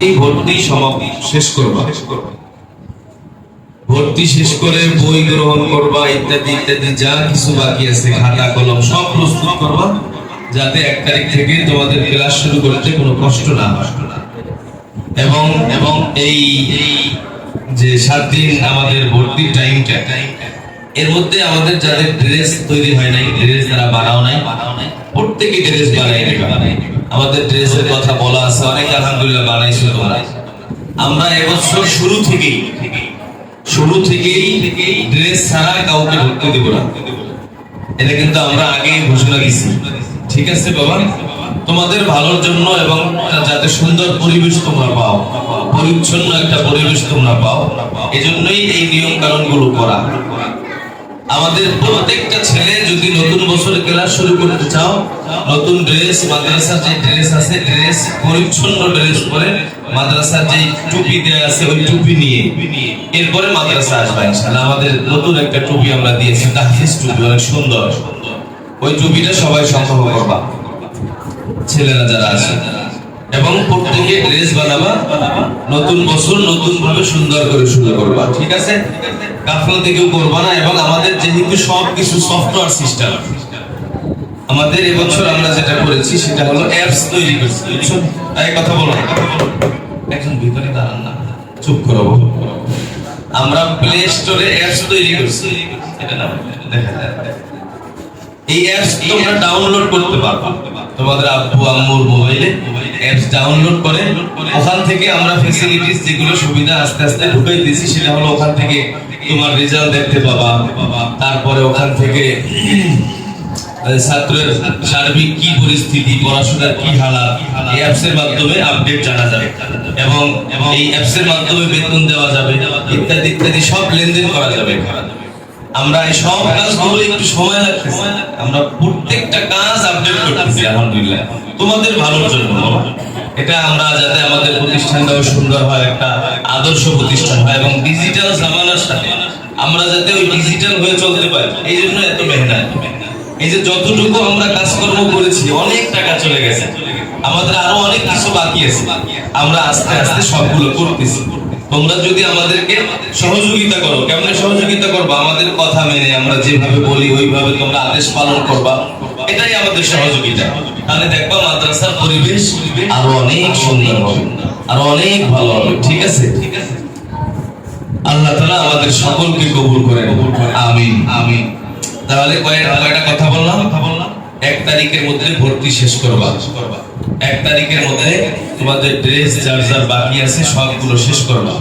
এই ভর্তি সমাপ্তি শেষ করবা। ভর্তি শেষ করে বই গ্রহণ করবা, ইত্যাদি ইত্যাদি, যা কিছু বাকি আছে, খাতা, কলম, সব প্রস্তুত করবা, যাতে এক তারিখ থেকে তোমাদের ক্লাস শুরু করতে কোনো কষ্ট না হয়। এবং এবং এই যে সাত দিন আমাদের ভর্তি টাইমটা, এর মধ্যে আমাদের যাদের ড্রেস তৈরি হয় নাই ড্রেস যারা বানাও নাই, প্রত্যেকে ড্রেস বানাই নেবে আমাদের ড্রেসের কথা বলা আছে, অনেক আলহামদুলিল্লাহ বানাইছো তোমরা। আমরা এবছর শুরু থেকেই শুরু থেকেই ড্রেস ছাড়া কাউকে ভর্তি দেব না। এটা কিন্তু আমরা আগে ঘোষণা দিছি ঠিক আছে বাবা? তোমাদের ভালোর জন্য এবং যাতে সুন্দর পরিবেশ তোমরা পাও, পরিচ্ছন্ন একটা পরিবেশ তোমরা পাও, এজন্যই এই নিয়ম কানুনগুলো করা। আমাদের প্রত্যেকটা ছেলে যদি নতুন বছরে ক্লাস শুরু করতে চাও, নতুন ড্রেস মাদ্রাসার যে ড্রেস আছে ড্রেস পরিচ্ছন্ন ড্রেস পরে মাদ্রাসার যে টুপি দেয়া আছে, ওই টুপি নিয়ে, এরপরে মাদ্রাসা আসবে ইনশাআল্লাহ। আমাদের নতুন একটা টুপি আমরা দিয়েছি, তাহিজ টুপি, অনেক সুন্দর। ওই টুপিটা সবাই সংগ্রহ করবা। ছেলেরা যারা আছে। এবং প্রত্যেকে ড্রেস বানাবা, নতুন বছর নতুন ভাবে সুন্দর করে শুরু করবা, ঠিক আছে? গাফলতি কেউ করবা না, এবং আমাদের যেহেতু সব কিছু সফটওয়্যার সিস্টেম আমাদের এবছর আমরা যেটা করেছি, সেটা হলো অ্যাপস তৈরি করছি তাই কথা বলো একজন ভিতরে দাঁড়ান না, চুপ করো। আমরা প্লে স্টোরে অ্যাপস তৈরি করছি। এটা না দেখা যায় এই অ্যাপস তোমরা ডাউনলোড করতে পারবা। তোমাদের আব্বু, আম্মুর মোবাইলে অ্যাপস ডাউনলোড করে, ওখান থেকে আমরা ফ্যাসিলিটিস যেগুলো সুবিধা আস্তে আস্তে ঢুকাই দিয়েছি, সেটা হলো ওখান থেকে তোমার রেজাল্ট দেখতে পাবা, তারপরে ওখান থেকে ছাত্রের সার্বিক কি পরিস্থিতি, পড়াশোনার কি হালাত, এই অ্যাপস এর মাধ্যমে আপডেট জানা যাবে। এবং এই অ্যাপস এর মাধ্যমে বেতন দেওয়া যাবে, ইত্যাদি ইত্যাদি সব লেনদেন করা যাবে আমরা এই সব কাজগুলো একটু সময় লাগতেছে। আমরা প্রত্যেকটা কাজ আপডেট করতেছি, আলহামদুলিল্লাহ। তোমাদের ভালোর জন্য এটা আমরা যাতে আমাদের প্রতিষ্ঠানটাও সুন্দর হয়, একটা আদর্শ প্রতিষ্ঠান হয়, এবং ডিজিটাল জামানার সাথে আমরা যাতে ওই ডিজিটাল হয়ে চলতে পারি। এই জন্য এত মেহনত। এই যে যতটুকু আমরা কাজকর্ম করেছি, অনেক টাকা চলে গেছে। আমাদের আরও অনেক কিছু বাকি আছে। আমরা আস্তে আস্তে সবগুলো করতেছি। তোমরা যদি আমাদেরকে সহযোগিতা করো, কেমন সহযোগিতা করবা? আমাদের কথা মেনে, আমরা যেভাবে বলি, ওইভাবে তোমরা আদেশ পালন করবা। এটাই আমাদের সহযোগিতা। তাহলে দেখবা, মাদ্রাসার পরিবেশ আরও অনেক সুন্দর হবে, আরও অনেক ভালো হবে, ঠিক আছে? আল্লাহ তাআলা আমাদের সকলকে কবুল করে আমিন আমিন। তাহলে বললাম কথা বললাম? এক তারিখের মধ্যে ভর্তি শেষ করবা করবা। এক তারিখের মধ্যে তোমাদের ড্রেস যার যার বাকি আছে, সবগুলো শেষ করবা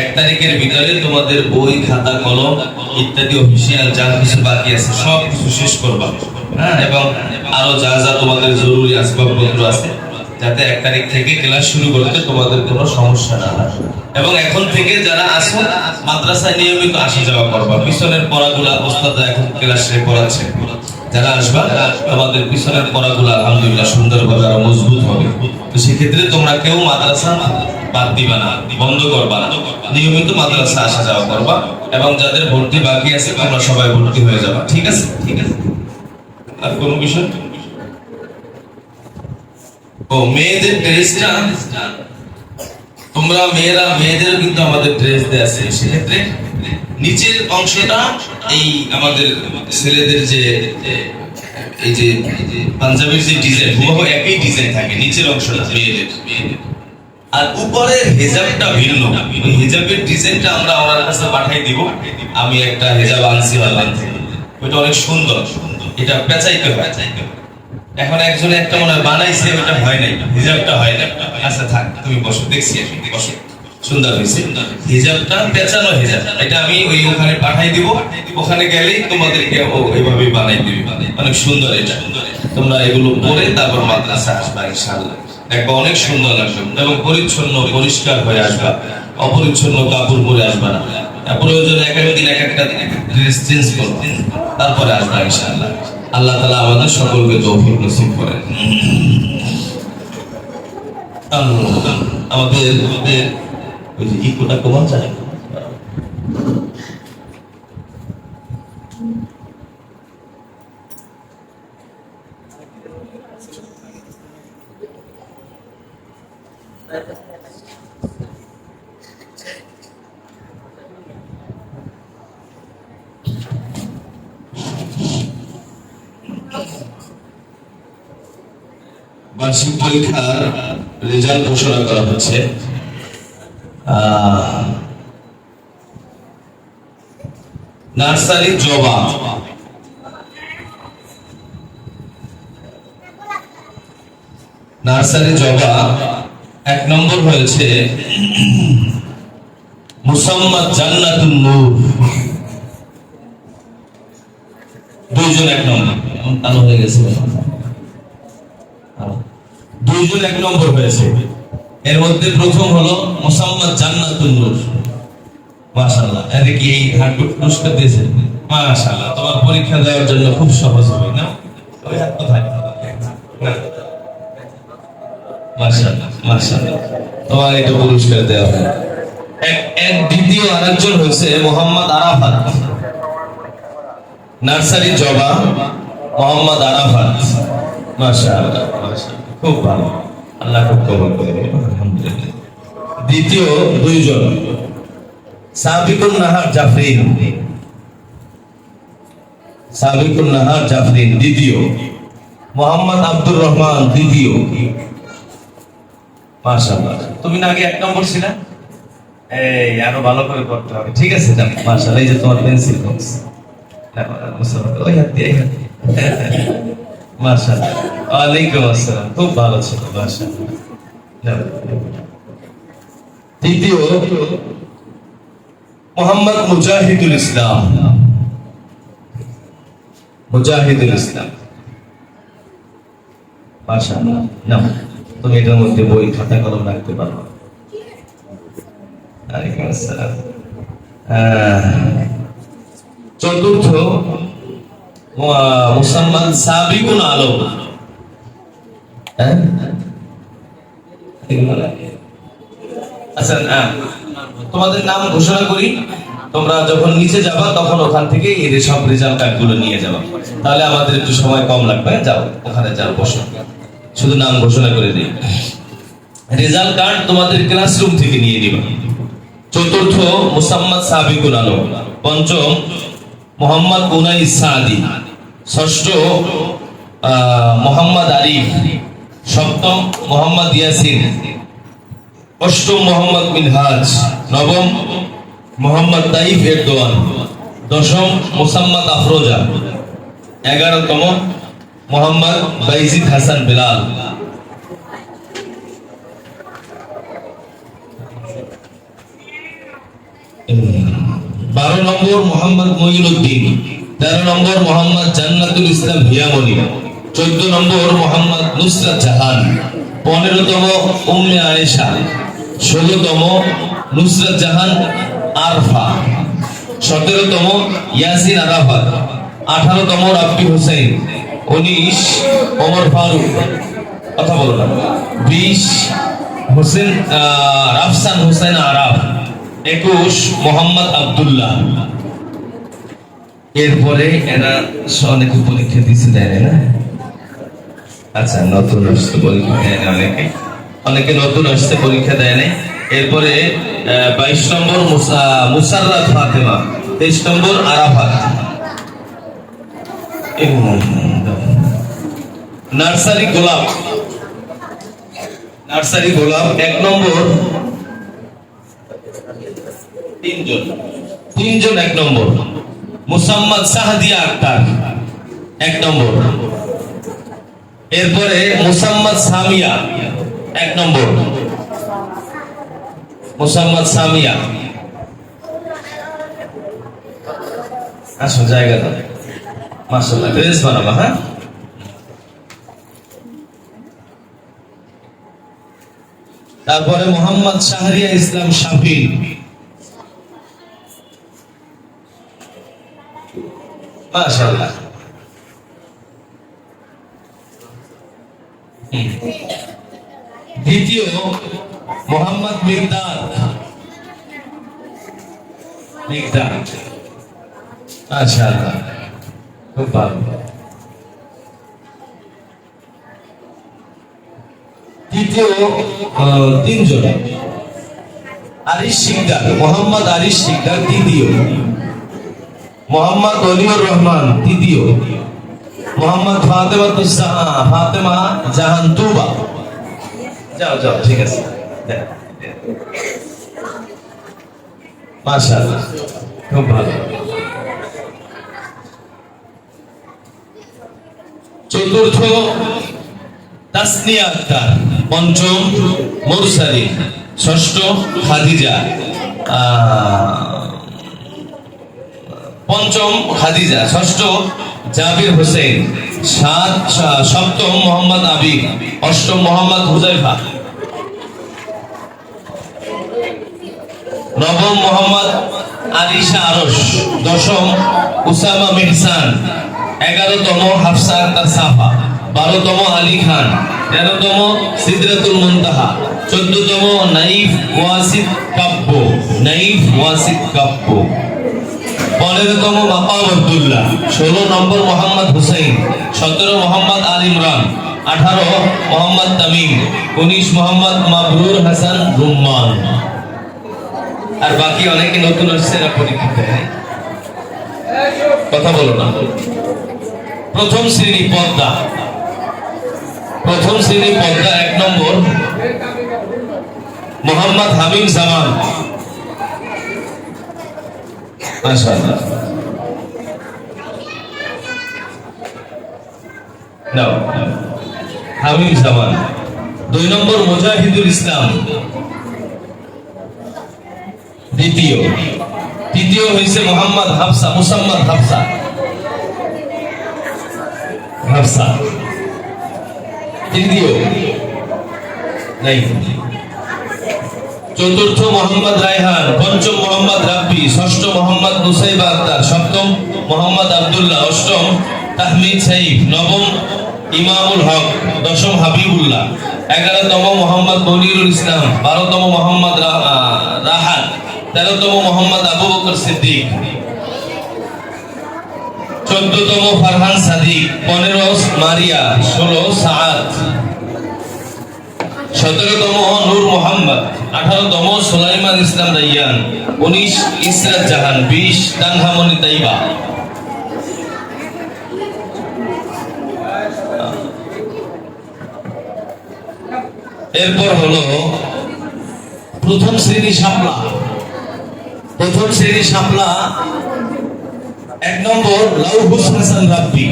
এক তারিখের ভিতরে তোমাদের বই, খাতা, কলম ইত্যাদি অফিসিয়াল যা কিছু বাকি আছে সব কিছু শেষ করবা হ্যাঁ এবং আরও যা যা তোমাদের জরুরি আসবাবপত্র আছে, যাতে এক তারিখ থেকে ক্লাস শুরু করতে তোমাদের কোনো সমস্যা না হয়। এবং এখন থেকে যারা আসো মাদ্রাসায় নিয়মিত আসা যাওয়া করবা। পিছনের পড়াগুলা ওস্তাদ এখন ক্লাসে পড়াচ্ছে। যারা আসবা তোমাদের পিছনের পড়াগুলা আলহামদুলিল্লাহ সুন্দরভাবে আরও মজবুত হবে। তো সেক্ষেত্রে তোমরা কেউ মাদ্রাসা বাদ দিবা না, বন্ধ করবা না। নিয়মিত মাদ্রাসা আসা যাওয়া করবা এবং যাদের ভর্তি বাকি আছে, তোমরা সবাই ভর্তি হয়ে যাবা। ঠিক আছে? ঠিক আছে? আর কোনো বিষয়? ও, মেয়েদের ড্রেসটা, তোমরা মেয়েরা মেয়েদের কিন্তু আমাদের ড্রেস দেয়া আছে। সেক্ষেত্রে নিচের অংশটা এই আমাদের ছেলেদের যে, এই যে পাঞ্জাবির যে ডিজাইন হুবহু একই ডিজাইন থাকে, নিচের অংশটা মেয়েদের। আর উপরের হেজাবটা ভিন্ন। ওই হেজাবের ডিজাইনটা আমরা ওনার কাছে পাঠাই দিব। আমি একটা হেজাব আনছি অনলাইন থেকে। ওইটা অনেক সুন্দর। এটা পেঁচাইতে হয়। এখন একজন একটা মনে হয় বানাইছে ওটা হয় নাই। হিজাবটা হয় না আচ্ছা থাক, তুমি বসো, দেখছি আমি। বসো। সুন্দর হয়েছে। হিজাবটা পেঁচানো হিজাব। এটা আমি ওই ওখানে পাঠাই দিব। ওখানে গেলেই তোমাদেরকে ও বানাই দিবি। অনেক সুন্দর এটা। তোমরা এগুলো পরে তারপর মাদ্রাসা আসবা, ইনশাআল্লাহ। দেখবা অনেক সুন্দর লাগবে। এবং পরিচ্ছন্ন, পরিষ্কার হয়ে আসবা। অপরিচ্ছন্ন কাপড় পরে আসবা না। এক এক একটা ড্রেস চেঞ্জ করব। তারপরে আসবা, ইনশাআল্লাহ। আল্লাহ তালা আমাদের সকলকে নসিব আমাদের আমাদের যে ইকোটা কমান যায় Gracias. বার্ষিক পরীক্ষার রেজাল্ট ঘোষণা করা হচ্ছে নার্সারি জবা। নার্সারি জবা এক নম্বর হয়েছে মুসাম্মদ জান্নাতুন নূর। দুইজন এক নম্বর। এখন কালো হয়ে গেছে। দুইজন এক নম্বর হয়েছে। এর মধ্যে প্রথম হলো মোসাম্মদ জান্নাতুন নূর। মাশাআল্লাহ। এদের কি এই হাটু পুরস্কার দিয়েছে মাশাআল্লাহ। তোমার পরীক্ষা দেওয়ার জন্য খুব সহজ হবে, না? ওই হাত কোথায়? মাশাআল্লাহ মাশাআল্লাহ। তোমার এটা পুরস্কার দেওয়া হয় এক এক দ্বিতীয় আরেকজন হয়েছে মোহাম্মদ আরাফাত। নার্সারি জবা, মোহাম্মদ আরাফাত। মাশাআল্লাহ মাশাআল্লাহ। খুব ভালো। আল্লাহ খুব কবুল করে দ্বিতীয় দুইজন, সাবিকুন নাহার জাফরিন। সাবিকুন নাহার জাফরিন, দ্বিতীয়। মোহাম্মদ আব্দুর রহমান, দ্বিতীয়। মাশাআল্লাহ। তুমি না আগে এক নম্বর এই, আরও ভালো করে করতে হবে। ঠিক আছে এই যে তোমার পেন্সিল বক্স ওই ওয়ালাইকুম আসসালাম। খুব ভালো ছিল। তৃতীয় মোহাম্মদ মুজাহিদুল ইসলাম। মুজাহিদুল ইসলাম। নাও, তুমি এটার মধ্যে বই, খাতা, কলম রাখতে পারো। ওয়ালাইকুম আসসালাম। চতুর্থ মুসলমান সাবিকুল আলম। আচ্ছা তোমাদের নাম ঘোষণা করি। তোমরা যখন নিচে যাবা, তখন ওখান থেকে এই সব রেজাল্ট কার্ডগুলো নিয়ে যাবা। তাহলে আমাদের একটু সময় কম লাগবে। যাও, ওখানে যাও, বসো। শুধু নাম ঘোষণা করে দিই। রেজাল্ট কার্ড তোমাদের ক্লাসরুম থেকে নিয়ে নিবা। চতুর্থ, মুসাম্মদ সাবিকুল আলম। পঞ্চম, মোহাম্মদ উনাই সাদি। ষষ্ঠ মোহাম্মদ আরিফ। সপ্তম মোহাম্মদ ইয়াসিন, অষ্টম মোহাম্মদ মিনহাজ, নবম মোহাম্মদ তাইফ এরদোয়ান, দশম মোসাম্মদ আফরোজা, এগারোতম মোহাম্মদ বাইজিদ হাসান বিলাল। বারো নম্বর মোহাম্মদ মঈনুদ্দিন, তেরো নম্বর মোহাম্মদ জান্নাতুল ইসলাম হিয়ামনি। চোদ্দ নম্বর মোহাম্মদ নুসরাত জাহান, পনেরোতম উম্মে আয়েশা, ষোলোতম নুসরাত জাহান আরফা, সতেরোতম ইয়াসিন আরাফাত, আঠারোতম রাব্বি হোসেন উনিশ ওমর ফারুক, কথা বলো বিশ হোসেন রাফসান হোসেন আরাফ, একুশ মোহাম্মদ আব্দুল্লাহ। এরপরে এরা অনেক উপলক্ষে দিচ্ছে দেয় না? আচ্ছা নতুন আসছে পরীক্ষা। দেয় না অনেকে অনেকে নতুন আসছে, পরীক্ষা দেয় না এরপরে বাইশ নম্বর মুসা- মুসাররাত ফাতেমা, তেইশ নম্বর আরাফাত। নার্সারি গোলাপ। নার্সারি গোলাপ, এক নম্বর। তিনজন। তিনজন এক নম্বর। মুসাম্মদ সাহাদিয়া আক্তার এক নম্বর। এরপরে মুসাম্মদ সামিয়া, এক নম্বর। মুসাম্মদ সামিয়া। আসো, জায়গা দাও। মাসাল্লাহ ড্রেস বানাবা হ্যাঁ? তারপরে মোহাম্মদ শাহরিয়া ইসলাম শাফি। মাশাআল্লাহ। দ্বিতীয় মোহাম্মদ মিকদার। মিকদার। মাশাআল্লাহ। খুব ভালো। তৃতীয় তিনজন। আরিশ সিকদার মোহাম্মদ আরিশ সিকদার তৃতীয় মোহাম্মদ অলিউর রহমান তৃতীয় মোহাম্মদ ফাতেমা ফাতেমা জাহান তুবা। যাও যাও, ঠিক আছে। খুব ভালো। চতুর্থ তাসনিয়া আক্তার, পঞ্চম মুরসালি ষষ্ঠ খাদিজা। পঞ্চম খাদিজা, ষষ্ঠ জাবির হোসেন সাত সপ্তম মোহাম্মদ আবিদ অষ্টম মোহাম্মদ হুজাইফা নবম মোহাম্মদ আলিশা আরস দশম উসামা মিহসান। এগারোতম হাফসা আক্তার সাফা। বারোতম আলী খান। তেরোতম সিদ্রাতুল মুনতাহা। চোদ্দতম নাইফ ওয়াসিদ কাব্য। নাইফ ওয়াসিদ কাব্য। পনেরোতম মাকাম আব্দুল্লাহ। ষোলো নম্বর মোহাম্মদ হুসাইন, সতেরো মোহাম্মদ আল ইমরান, আঠারো মোহাম্মদ তামিম, উনিশ মোহাম্মদ মাবরুর হাসান রুম্মান। আর বাকি অনেকে নতুন আসছে, এরা দেয়। কথা বলো না। প্রথম শ্রেণি পদ্মা। প্রথম শ্রেণি পদ্মা এক নম্বর। মোহাম্মদ হামিম জামান মাশাআল্লাহ নাও। হামিম জামান। দুই নম্বর মুজাহিদুল ইসলাম। দ্বিতীয়। তৃতীয় হয়েছে মোহাম্মদ হাফসা, মুসাম্মদ হাফসা। হাফসা। তৃতীয়। নাই। চতুর্থ মোহাম্মদ রায়হান পঞ্চম মোহাম্মদ রাব্বি ষষ্ঠ মোহাম্মদ মুসাইবা আক্তার সপ্তম মোহাম্মদ আব্দুল্লাহ অষ্টম তাহমিদ সাইফ নবম ইমামুল হক দশম হাবিবুল্লাহ এগারোতম মোহাম্মদ মনিরুল ইসলাম বারোতম মোহাম্মদ রা- আহ, রাহাত তেরোতম মোহাম্মদ আবু বকর সিদ্দিক চোদ্দতম ফারহান সাদিক পনেরো মারিয়া ষোলো সাআদ সতেরোতম নূর মোহাম্মদ। আঠারোতম সোলাইমান ইসলাম রাইয়ান, উনিশ ইসরাত জাহান, বিশ তানহামনি তাইবা। এরপর হলো প্রথম শ্রেণি শাপলা। প্রথম শ্রেণি শাপলা এক নম্বর লাউহুস হাসান রাব্বি।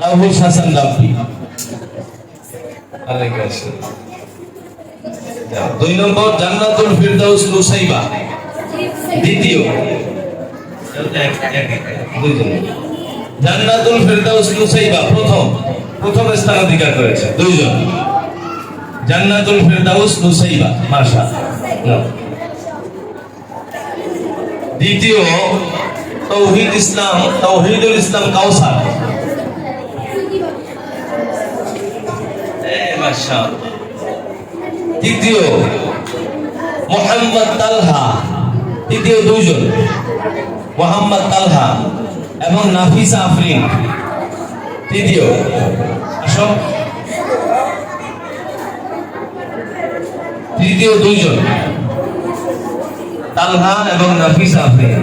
লাউহুস হাসান রাব্বি। আলাইকুম আসসালাম। দুই নম্বর, জান্নাতুল ফিরদাউস নুসাইবা। দ্বিতীয়। জান্নাতুল ফিরদাউস নুসাইবা, প্রথম। প্রথম স্থান অধিকার করেছে। দুইজন। জান্নাতুল ফিরদাউস নুসাইবা মাশা দ্বিতীয়, তৌহিদ ইসলাম, তৌহিদুল ইসলাম কাউসার। মাশাআল্লাহ। তৃতীয় মোহাম্মদ তালহা। তৃতীয় দুইজন, মোহাম্মদ তালহা এবং নাফিসা আফরিন। তৃতীয় আসো তৃতীয় দুইজন, তালহা এবং নাফিসা আফরিন।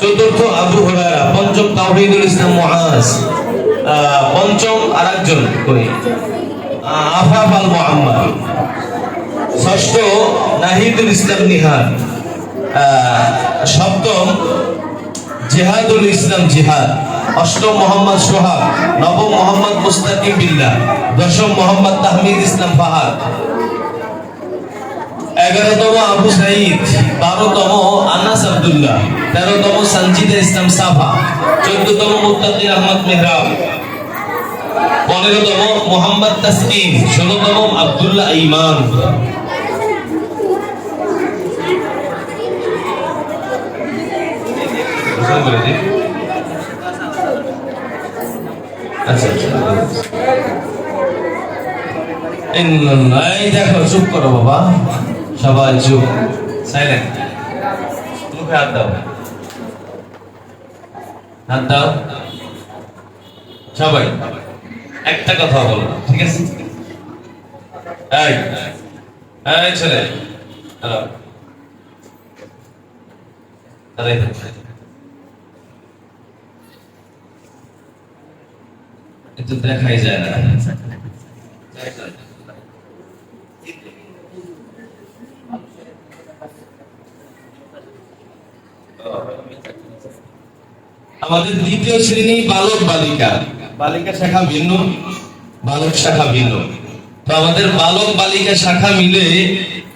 চতুর্থ আবু হুরায়রা, পঞ্চম তাওহীদুল ইসলাম মুআজ। পঞ্চম আরেকজন কই? আফাফ আল মুহাম্মদ ষষ্ঠ নাহিদুল ইসলাম আহ, সপ্তম জিহাদুল ইসলাম জিহাদ। অষ্টম মোহাম্মদ সোহাগ। নবম মোহাম্মদ মুস্তাকিম বিল্লাহ। দশম মোহাম্মদ তাহমিদ ইসলাম ফাহাদ। এগারোতম আবু সাইদ। বারোতম আনাস আব্দুল্লাহ। তেরোতম সঞ্জিদা ইসলাম সাফা চোদ্দতম মুত্তাকির আহমদ মেহরাব। পনেরোতম মোহাম্মদ তাসকিন। ষোলতম আব্দুল্লাহ ইমান আচ্ছা আচ্ছা। এই দেখো, চুপ করো বাবা। সবাই চুপ। সাইলেন্ট মুখে হাত দাও। হাত দাও। সবাই, একটা কথা বলো, ঠিক আছে? এই এই ছেলে, দাঁড়াও। দাঁড়া এখানে। এ তো দেখাই যায় না। আমাদের দ্বিতীয় শ্রেণি বালক বালিকা। বালিকা শাখা ভিন্ন বালক শাখা ভিন্ন। তো আমাদের বালক বালিকা শাখা মিলে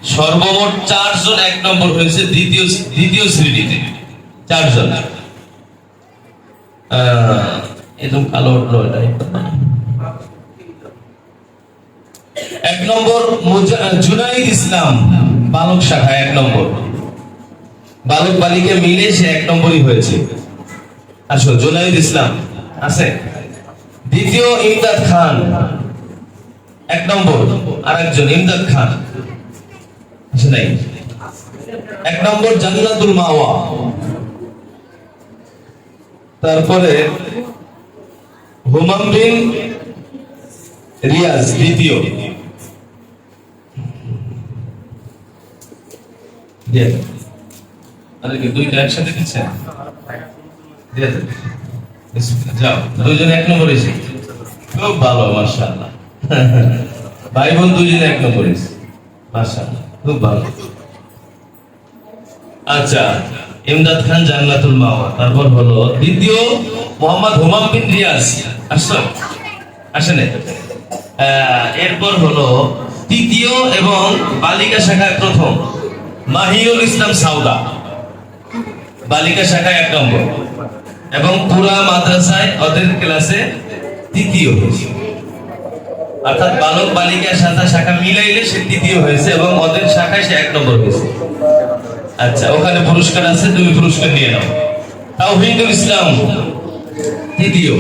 সর্বমোট চারজন এক নম্বর হয়েছে দ্বিতীয় দ্বিতীয় শ্রেণীতে। চারজন। আহ, একদম কালো উঠল এটাই। এক নম্বর জুনাইদ ইসলাম, বালক শাখা, এক নম্বর। বালক বালিকা মিলে সে এক নম্বরই হয়েছে। আসো, জুনাইদ ইসলাম, আছে? দ্বিতীয় ইমদাদ খান, এক নম্বর। আরেকজন, ইমদাদ খান নাই? এক নম্বর জান্নাতুল মাওয়া। তারপরে হুমাম বিন রিয়াজ দ্বিতীয়। দুইটা একসাথে দিচ্ছেন যাও, দুইজন এক নম্বর এসে। খুব ভালো ভাই বোন দুইজন এক নম্বর এসে। খুব ভালো। আচ্ছা ইমদাদ খান জান্নাতুল মাওয়া, তারপর হলো দ্বিতীয় মোহাম্মদ হুমাম বিন রিয়াজ। এরপর হলো তৃতীয় এবং বালিকা শাখায় প্রথম, মাহিউল ইসলাম সাউদা। বালিকা শাখায় এক নম্বর। এবং পুরা মাদ্রাসায় ওদের ক্লাসে তৃতীয় হয়েছে। অর্থাৎ বালক বালিকা শাখা শাখা মিলাইলে সে তৃতীয় হয়েছে এবং ওদের শাখায় সে এক নম্বর হয়েছে। আচ্ছা ওখানে পুরস্কার আছে, তুমি পুরস্কার নিয়ে নাও। তাওহীদুল ইসলাম, তৃতীয়।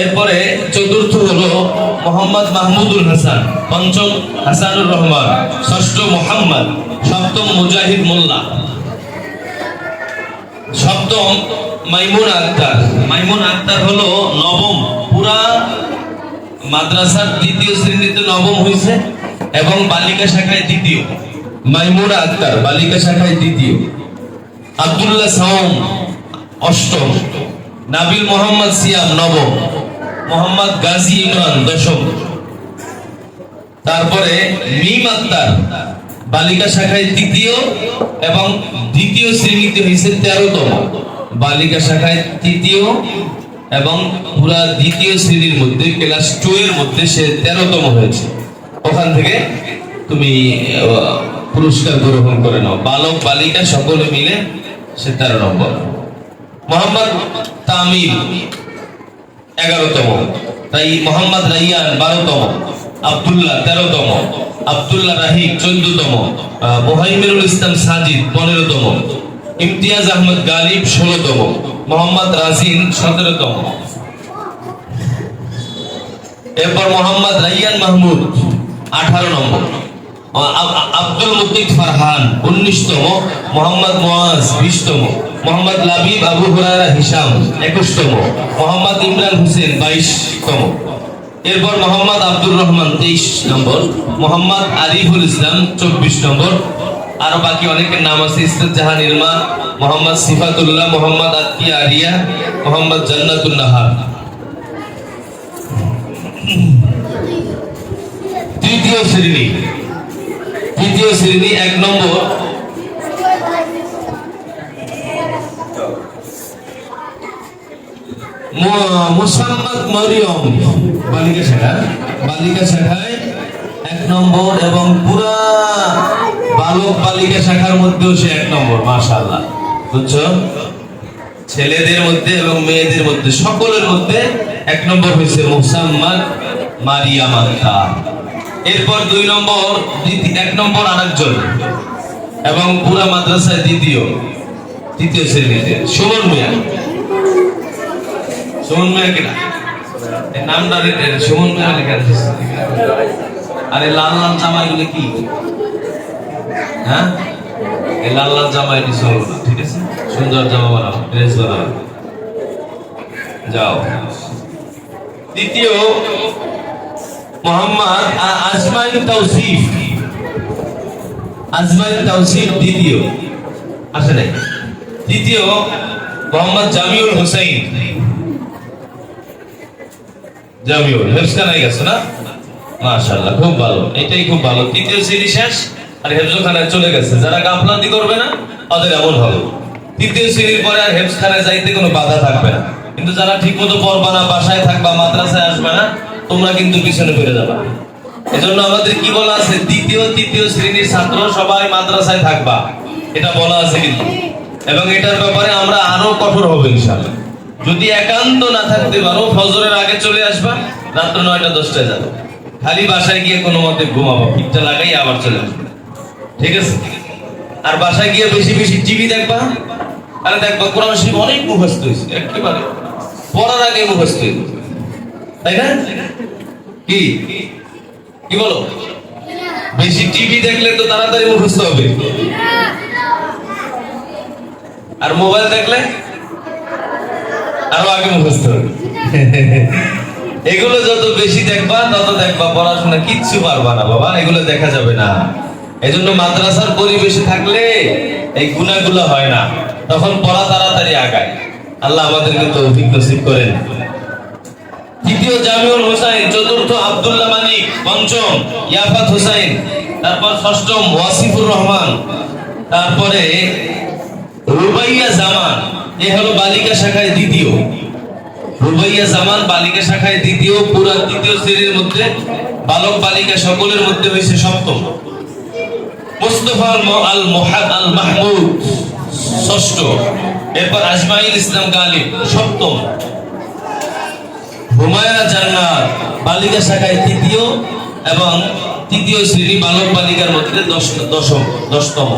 এরপরে চতুর্থ হলো মোহাম্মদ মাহমুদুল হাসান, পঞ্চম হাসানুর রহমান, ষষ্ঠ মোহাম্মদ, সপ্তম মুজাহিদ মোল্লা। সপ্তম মাইমুন আক্তার। মাইমুন আক্তার হলো নবম, পুরা মাদ্রাসার দ্বিতীয় শ্রেণীতে নবম হয়েছে এবং বালিকা শাখায় দ্বিতীয়। মাইমুনা আক্তার, বালিকা শাখায় দ্বিতীয়। আব্দুল্লাহ সাওম অষ্টম। নাবিল মোহাম্মদ সিয়াম নবম। মোহাম্মদ গাজী ইমরান দশম। তারপরে মিম আক্তার, বালিকা শাখায় তৃতীয় এবং দ্বিতীয় শ্রেণীতে হয়েছে তেরোতম। বালিকা শাখায় তৃতীয় এবং পুরা দ্বিতীয় শ্রেণির মধ্যে, ক্লাস টু এর মধ্যে সে তেরোতম হয়েছে। ওখান থেকে তুমি পুরস্কার গ্রহণ করে নাও। বালক, বালিকা সকলে মিলে সে তেরো নম্বর। মোহাম্মদ তামিল এগারোতম। তাই মোহাম্মদ রাইয়ান বারোতম, আব্দুল্লাহ তেরোতম, আব্দুল্লাহ রাহিম চোদ্দতম মোহাইমিরুল ইসলাম সাজিদ পনেরোতম, ইমতিয়াজ আহমদ গালিব ষোলতম, মোহাম্মদ রাজিন সতেরোতম। এরপর মোহাম্মদ রাইয়ান মাহমুদ আঠারো নম্বর। আব্দুল মুতিক ফারহান, উনিশতম, মোহাম্মদ মোয়াজ বিশতম, মোহাম্মদ লাবিব আবু হুরায়রা হিসাম, একুশতম, মোহাম্মদ ইমরান হোসেন, বাইশতম। এরপর মোহাম্মদ আব্দুর রহমান, তেইশ নম্বর, মোহাম্মদ আরিফুল ইসলাম, চব্বিশ নম্বর। আরও বাকি অনেকের নাম আছে, ইসরাত জাহান ইলমা, মোহাম্মদ সিফাতুল্লাহ, মোহাম্মদ আতিয়া আরিয়া, মোহাম্মদ জান্নাতুল নাহার। তৃতীয় শ্রেণি। তৃতীয় শ্রেণি, এক নম্বর। পুরা বালক বালিকা শাখার এক নম্বর বুঝছ? ছেলেদের মধ্যে এবং মেয়েদের মধ্যে, সকলের মধ্যে এক নম্বর হয়েছে মুসাম্মদ মারিয়াম আক্তার। এরপর দুই নম্বর এক নম্বর আরেকজন। এবং পুরা মাদ্রাসায় দ্বিতীয়, তৃতীয় শ্রেণীতে। সুমন মিয়া। সুমন মিয়া কিনা নামটা সুমন মিয়া লেখা আরে লাল লাল জামা এগুলো কি? হ্যাঁ? এই লাল লাল জামা এটি চলবে না ঠিক আছে? সুন্দর জামা বানাও, ড্রেস বানাও। যাও। দ্বিতীয় মোহাম্মদ আ- আজমাইল তাওসিফ আজমাইল তাওসিফ দ্বিতীয়। আসে নাই। তৃতীয় মোহাম্মদ জামিউল হোসেন জামিউল হেফসখানায় গেছে না? মাশাআল্লাহ, খুব ভালো। এটাই খুব ভালো। তৃতীয় শ্রেণি শেষ, আর হেফজখানায় চলে গেছে। যারা গাফলাতি করবে না, তাদের এমন হবে। তৃতীয় শ্রেণির পরে আর হেফজখানায় যাইতে কোনো বাধা থাকবে না। কিন্তু যারা ঠিকমতো পড়বা না, বাসায় থাকবা, মাদ্রাসায় আসবে না তোমরা কিন্তু পিছনে ফিরে যাবা। এজন্য আমাদের কি বলা আছে? দ্বিতীয়, তৃতীয় শ্রেণির ছাত্র সবাই মাদ্রাসায় থাকবা। এটা বলা আছে কিন্তু। এবং এটার ব্যাপারে আমরা আরও কঠোর হব ইনশাআল্লাহ। যদি একান্ত না থাকতে পারো, ফজরের আগে চলে আসবা, রাত্র নয়টা, দশটায় যাবে। খালি বাসায় গিয়ে কোনো মতে ঘুমাবো। পিঠটা লাগাই আবার চলে আসবে। ঠিক আছে? আর বাসায় গিয়ে বেশি বেশি টিভি দেখবা। আরে দেখবা, কোরআন শরীফ অনেক মুখস্থ হয়েছে, একেবারে। পড়ার আগে মুখস্থ হয়েছে তাই না? কি? কি বলো? বেশি টিভি দেখলে তো তাড়াতাড়ি মুখস্থ হবে। আর মোবাইল দেখলে? আরও আগে মুখস্থ এগুলো যত বেশি দেখবা, তত দেখবা পড়াশোনা কিচ্ছু পারবা না বাবা, এগুলো দেখা যাবে না। এজন্য মাদ্রাসার পরিবেশে থাকলে এই গুণাগুলো হয় না। তখন পড়া তাড়াতাড়ি আগায়। আল্লাহ আমাদেরকে তো নসিব করেন। তৃতীয় জামিউল হোসাইন, চতুর্থ আব্দুল্লাহ মানিক পঞ্চম ইয়াফাত হোসাইন, তারপর ষষ্ঠম ওয়াসিফুর রহমান, তারপরে রুবাইয়া জামান, এ হলো বালিকা শাখায় দ্বিতীয়। রুবাইয়া জামান, বালিকা শাখায় দ্বিতীয়, পুরা তৃতীয় শ্রেণির মধ্যে বালক বালিকা সকলের মধ্যে হয়েছে সপ্তম। মুস্তফা আল মোহাদ আল মাহমুদ, ষষ্ঠ। এরপর আজমাইল ইসলাম গালিব, সপ্তম। হুমায়রা জান্নাত বালিকা শাখায় তৃতীয় এবং তৃতীয় শ্রেণি বালক বালিকার মধ্যে দশ দশম দশতম।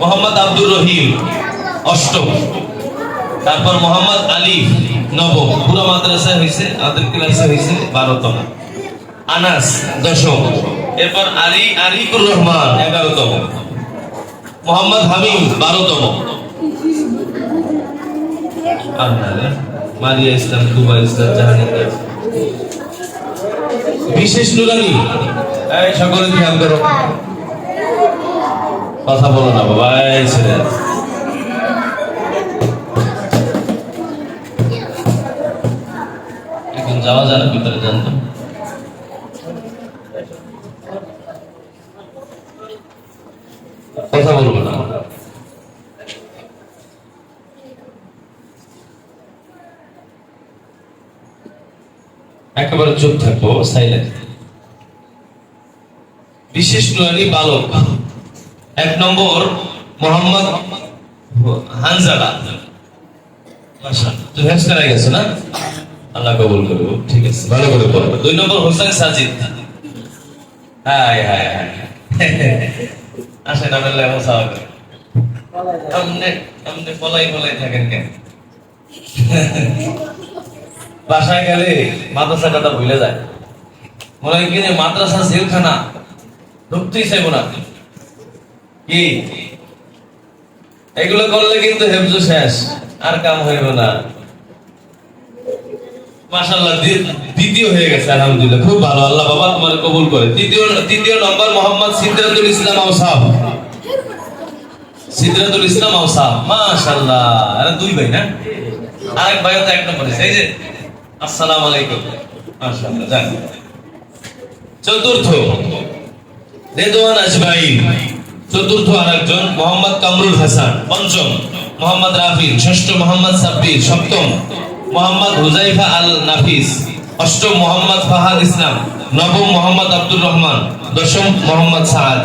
মোহাম্মদ আব্দুর রহিম, অষ্টম। তারপর মোহাম্মদ আলী, নবম। পুরো মাদ্রাসা হয়েছে, আমাদের ক্লাসে হয়েছে বারোতম। আনাস, দশম। এরপর আলী আরিকুর রহমান, এগারোতম। মোহাম্মদ হামিম, বারোতম। আল্লাহ। মারিয়া ইসলাম, কুবা ইসলাম, জাহাঙ্গীর। বিশেষ নুরানি এই সকলে খেয়াল করো। কথা বলো না বাবা, এই ছেলে। এখন যাওয়া যায় না ভিতরে জানতো কথা বলব না একেবারে চুপ থাকব সাইলেন্ট বিশেষ নুরানি বালক। এক নম্বর মোহাম্মদ হানজালা। না? আল্লাহ কবুল ঠিক আছে, ভালো করে পড়বে দুই নম্বর হোসেন সাজিদ। আসেন আমনে আমনে পলাই পলাই থাকেন কেন? বাসায় গেলে মাদ্রাসা কথা ভুলে যায়। মনে হয় কি মাদ্রাসা, জেলখানা ঢুকতেই চাইব না। কি? এগুলো করলে কিন্তু হেফজু শেষ, আর কাম হইব না। মাশাআল্লাহ দ্বিতীয় হয়ে গেছে, আলহামদুলিল্লাহ। খুব ভালো, আল্লাহ বাবা কবুল করে। তৃতীয় নম্বর মোহাম্মদ ইসলাম ইসলাম আউসাফ মাশাআল্লাহ। আরে দুই ভাই না? তো যে আসসালামু আলাইকুম। চতুর্থ, রেদওয়ান চতুর্থ মোহাম্মদ কামরুল হাসান। পঞ্চম, মোহাম্মদ ষষ্ঠ, মোহাম্মদ সাব্বির। সপ্তম, মোহাম্মদ হুজাইফা আল নাফিস অষ্টম, মোহাম্মদ ফাহাদ ইসলাম। নবম, মোহাম্মদ আব্দুর রহমান। দশম, মোহাম্মদ সাদ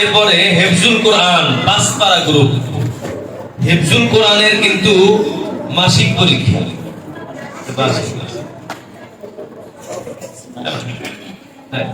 এরপরে হেফজুল কোরআন, পাঁচপাড়া গ্রুপ। হেফজুল কোরআনের কিন্তু মাসিক পরীক্ষা। মাসিক। হ্যাঁ